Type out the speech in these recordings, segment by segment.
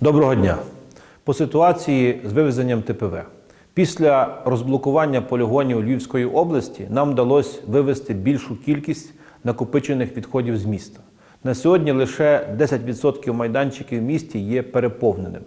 Доброго дня. По ситуації з вивезенням ТПВ. Після розблокування полігонів Львівської області нам вдалося вивезти більшу кількість накопичених відходів з міста. На сьогодні лише 10% майданчиків в місті є переповненими.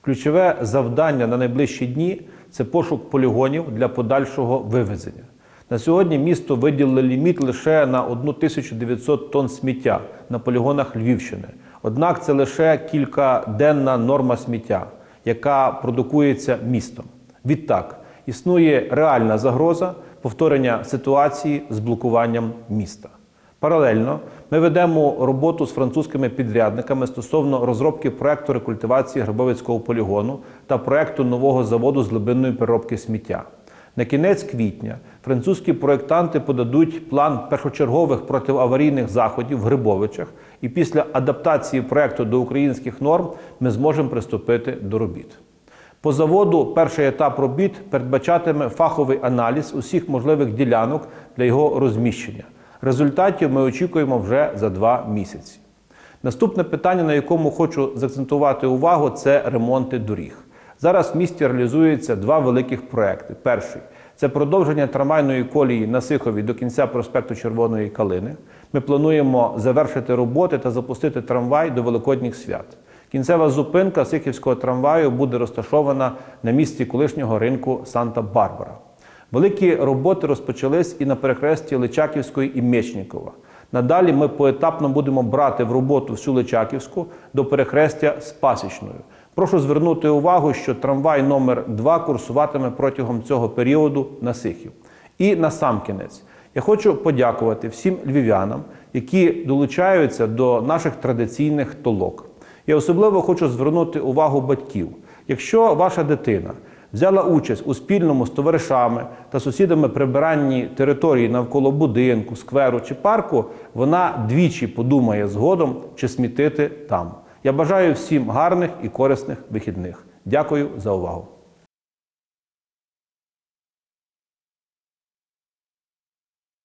Ключове завдання на найближчі дні це пошук полігонів для подальшого вивезення. На сьогодні місто виділило ліміт лише на 1900 тонн сміття на полігонах Львівщини. Однак це лише кількаденна норма сміття, яка продукується містом. Відтак існує реальна загроза повторення ситуації з блокуванням міста. Паралельно ми ведемо роботу з французькими підрядниками стосовно розробки проекту рекультивації Грабовицького полігону та проекту нового заводу з глибинної переробки сміття. На кінець квітня французькі проєктанти подадуть план першочергових протиаварійних заходів в Грибовичах, і після адаптації проекту до українських норм ми зможемо приступити до робіт. По заводу перший етап робіт передбачатиме фаховий аналіз усіх можливих ділянок для його розміщення. Результатів ми очікуємо вже за два місяці. Наступне питання, на якому хочу заакцентувати увагу, це ремонти доріг. Зараз в місті реалізуються два великих проекти. Перший це продовження трамвайної колії на Сихові до кінця проспекту Червоної Калини. Ми плануємо завершити роботи та запустити трамвай до Великодніх свят. Кінцева зупинка Сихівського трамваю буде розташована на місці колишнього ринку Санта-Барбара. Великі роботи розпочались і на перехресті Личаківської і Мечнікова. Надалі ми поетапно будемо брати в роботу всю Личаківську до перехрестя з Пасічною. Прошу звернути увагу, що трамвай номер 2 курсуватиме протягом цього періоду на Сихів. І насамкінець, я хочу подякувати всім львів'янам, які долучаються до наших традиційних толок. Я особливо хочу звернути увагу батьків. Якщо ваша дитина взяла участь у спільному з товаришами та сусідами прибиранні території навколо будинку, скверу чи парку, вона двічі подумає згодом, чи смітити там. Я бажаю всім гарних і корисних вихідних. Дякую за увагу.